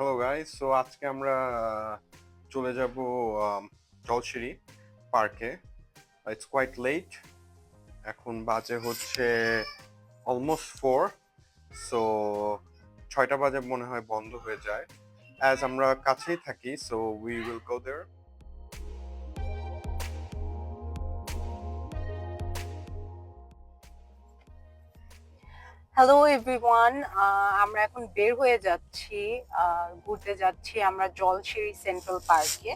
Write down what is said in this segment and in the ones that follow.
Hello guys so আজকে আমরা চলে যাব জলসিরি পার্কে। ইটস কোয়াইট লেট এখন বাজে হচ্ছে অলমোস্ট ফোর সো ছয়টা বাজে মনে হয় বন্ধ হয়ে যায়। অ্যাজ আমরা কাছেই থাকি so we will go there hello everyone আমরা এখন বের হয়ে যাচ্ছি ঘুরতে যাচ্ছি আমরা জলশিরি সেন্ট্রাল পার্কে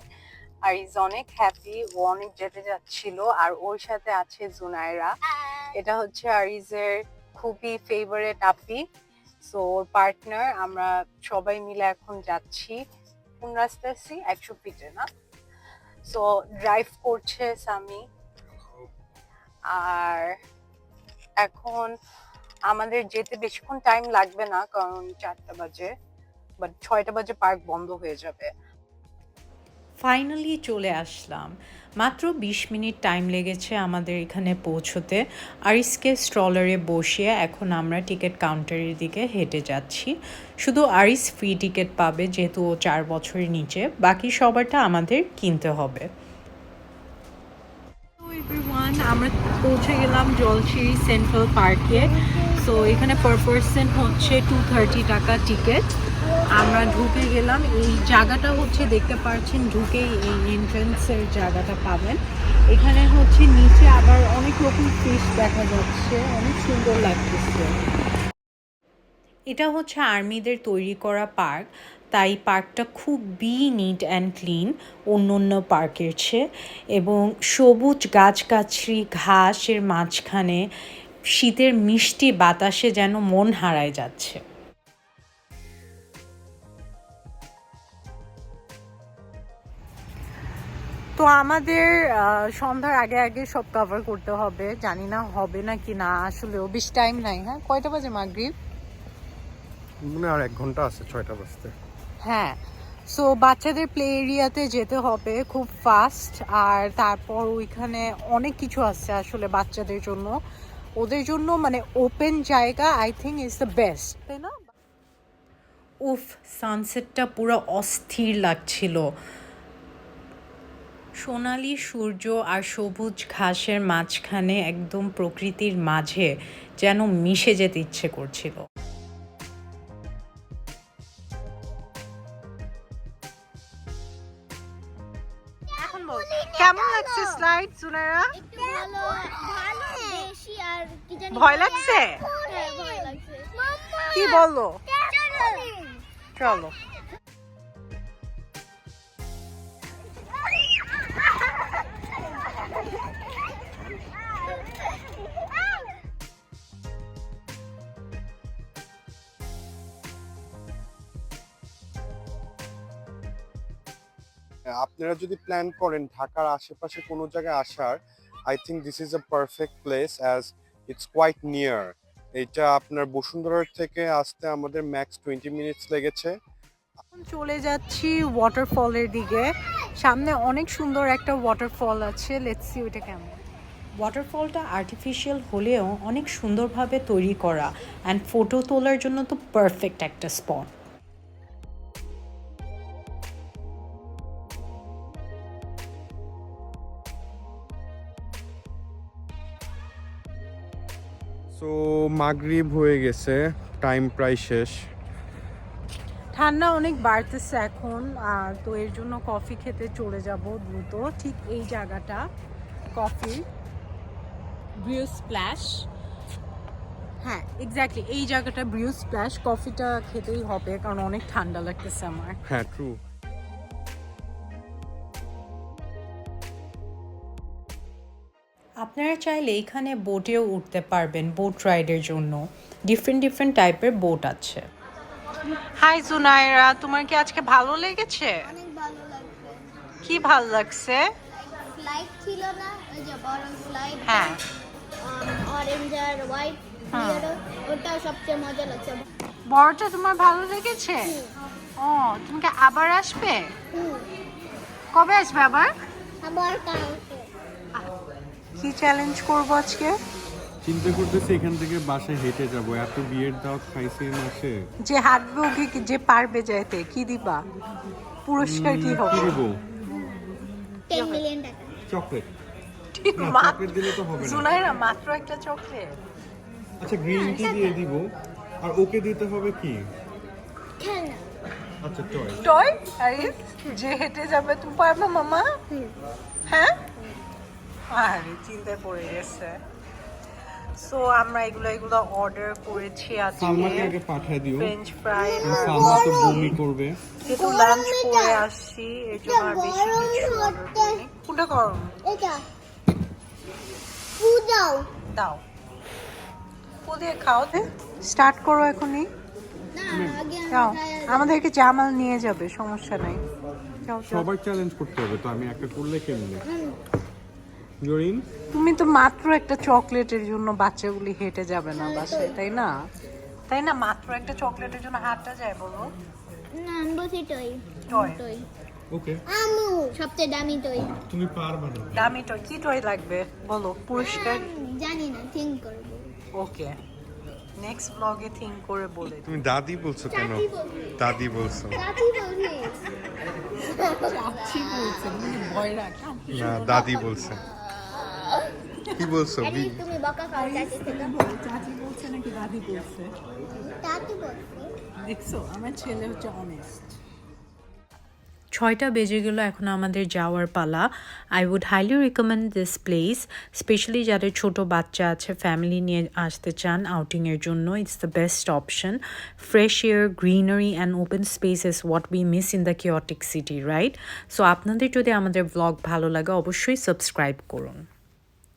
আর ইজ অনেক হ্যাপি ও অনেক যেতে যাচ্ছিল আর ওর সাথে আছে জুনাইরা এটা হচ্ছে আরিজের খুবই ফেভারেট আপি সো ওর পার্টনার আমরা সবাই মিলে এখন যাচ্ছি। কোন রাস্তায় আছি একশো ফিটে না? সো ড্রাইভ করছে সামি আর এখন আমাদের যেতে বেশিক্ষণ টাইম লাগবে না কারণ চারটা বাজে বাট ছয়টা বাজে পার্ক বন্ধ হয়ে যাবে। ফাইনালি চলে আসলাম। মাত্র বিশ মিনিট টাইম লেগেছে আমাদের এখানে পৌঁছতে। আরিসকে স্ট্রলারে বসিয়ে এখন আমরা টিকিট কাউন্টারের দিকে হেঁটে যাচ্ছি। শুধু আরিস ফ্রি টিকিট পাবে যেহেতু ও চার বছরের নিচে বাকি সবারটা আমাদের কিনতে হবে। আমরা পৌঁছে গেলাম জলশিরি সেন্ট্রাল পার্কে সো এখানে পার পার্সন হচ্ছে টু থার্টি টাকা টিকিট আমরা ঢুকে গেলাম। এই জায়গাটা হচ্ছে দেখতে পাচ্ছেন ঢুকেই এই এন্ট্রান্সের জায়গাটা পাবেন। এখানে হচ্ছে নিচে আবার অনেক রকম ফিশ দেখা যাচ্ছে। অনেক সুন্দর লাগতেছে। এটা হচ্ছে আর্মিদের তৈরি করা পার্ক। তাই পার্কটা খুবই নিট অ্যান্ড ক্লিন অন্য অন্য পার্কের চেয়ে। এবং সবুজ গাছগাছড়ি, ঘাসের মাঝখানে শীতের মিষ্টি বাতাসে যেন মন হারায় যাচ্ছে। তো আমাদের সন্ধ্যার আগে আগে সব কভার করতে হবে। জানি না হবে না কি না আসলেও বেশ টাইম নাই হ্যাঁ? কয়টা বাজে মাগরিব? মানে আর এক ঘণ্টা আছে ছয়টা বাজতে। হ্যাঁ। সো বাচ্চাদের প্লে এরিয়াতে যেতে হবে খুব ফাস্ট আর তারপর ওইখানে অনেক কিছু আছে আসলে বাচ্চাদের জন্য। ওদের জন্য মানে ওপেন জায়গা I think is the best তাই না? উফ সানসেটটা পুরো অস্থির লাগছিল। সোনালি সূর্য আর সবুজ ঘাসের মাঝখানে একদম প্রকৃতির মাঝে যেন মিশে যেতে ইচ্ছে করছিল। কেমন লাগছে স্লাইড সুনারা ভালো ভালো। আর কি জানি ভয় লাগছে? হ্যাঁ ভয় লাগছে। কি বলল? চলো চলো। আপনারা যদি প্ল্যান করেন ঢাকার আশেপাশে কোনো জায়গায় আসার I think this is a perfect place as it's quite near এটা আপনার বসুন্ধরার থেকে আসতে আমাদের ম্যাক্স টোয়েন্টি মিনিটস লেগেছে। এখন চলে যাচ্ছি ওয়াটারফলের দিকে। সামনে অনেক সুন্দর একটা ওয়াটারফল আছে। লেটস সি ওইটা কেমন। ওয়াটারফলটা আর্টিফিশিয়াল হলেও অনেক সুন্দরভাবে তৈরি করা। অ্যান্ড ফটো তোলার জন্য তো পারফেক্ট একটা স্পট মাগরিব হয়ে গেছে টাইম প্রায় শেষ। ঠান্ডা অনেক বাড়তেছে এখন আর তো এর জন্য কফি খেতে চলে যাব দ্রুত। ঠিক এই জায়গাটা কফি ব্রিউ স্প্ল্যাশ হ্যাঁ এক্স্যাক্টলি এই জায়গাটা ব্রিউ স্প্ল্যাশ কফিটা খেতেই হবে কারণ অনেক ঠান্ডা লাগতেছে আমার। হ্যাঁ ট্রু আপনারা চাইলে এখানে বোটেও উঠতে পারবেন বোট রাইডের জন্য। ডিফারেন্ট ডিফারেন্ট টাইপের বোট আছে। হাই সুনাইরা তোমার কি আজকে ভালো লেগেছে? অনেক ভালো লাগবে কি ভালো লাগছে? ফ্লাইট ছিল না ওই যে বড় ফ্লাইট হ্যাঁ। অরেঞ্জ আর হোয়াইট হ্যাঁ। ওটা সবচেয়ে মজা লাগছে। বড়টা তোমার ভালো লেগেছে? ও তুমি কি আবার আসবে? কবে আসবে আবার? আবার কালকে কি চ্যালেঞ্জ করব আজকে? চিন্তা করতেছি এখান থেকে বাসায় হেঁটে যাব। এত বিয়ের দাওয়াত খাইছি মাসে। যে হাঁটবে ওকে কি- যে পারবে যাইতে কি দিবা? পুরস্কার কি হবে? দিব? টেন মিলিয়ন টাকা। চকলেট। দিলে তো হবে না। জুনাইরা মাত্র একটা চকলেট। আচ্ছা গ্রিন টি দিয়ে দিব। আর ওকে দিতে হবে কি? খেলনা। আচ্ছা টয় টয় আরে যে হেঁটে যাবে তুমি পারবে মামা? হ্যাঁ? আরে চিন্তায় পড়ে গেছে। সো আমরা এগুলো এগুলো অর্ডার করেছি আজকে। পাঠিয়ে দিও। ফ্রেঞ্চ ফ্রাই সালমা তো বমি করবে। যেহেতু লাঞ্চ করে আসছি এর জন্য আর বেশি কিছু অর্ডার করিনি। কোনটা গরম এটা। ফু দাও। দাও। ও দিয়ে খাও স্টার্ট করো এখনই। যাও। আমাদেরকে জামাল নিয়ে যাবে সমস্যা নাই। সবাই চ্যালেঞ্জ করতে হবে তো আমি একটা করলে কেমনে জরিন তুমি তো মাত্র একটা চকলেটের জন্য বাচ্চাগুলি হেঁটে যাবে না বাসায় তাই না? তাই না? মাত্র একটা চকলেটের জন্য হাঁটটা যায় বলো। না আমি বলছি টই টই ওকে আমু সবচেয়ে দামি টই তুমি পারবা না। দামি টয় কি টয় লাগবে? বলো পুরস্কার? জানি না করব। ওকে নেক্সট ব্লগে থিঙ্ক করে বলে তুমি দাদি বলছো কেন? দাদি বলছো। না দাদি বলছে। কি বলছো তুমি বকা খাও চাচি থেকে। চাচি বলছে নাকি দাদি বলছে? চাচি বলবি দেখছ আমার ছেলে হচ্ছে অনেস্ট ছয়টা বেজে গেল এখন আমাদের যাওয়ার পালা। I would highly recommend this place specially যাদের ছোট বাচ্চা আছে ফ্যামিলি নিয়ে আসতে চান আউটিংয়ের জন্য it's the best option fresh air greenery and open space is what we miss in the chaotic city right so আপনাদের যদি আমাদের ব্লগ ভালো লাগে অবশ্যই সাবস্ক্রাইব করুন।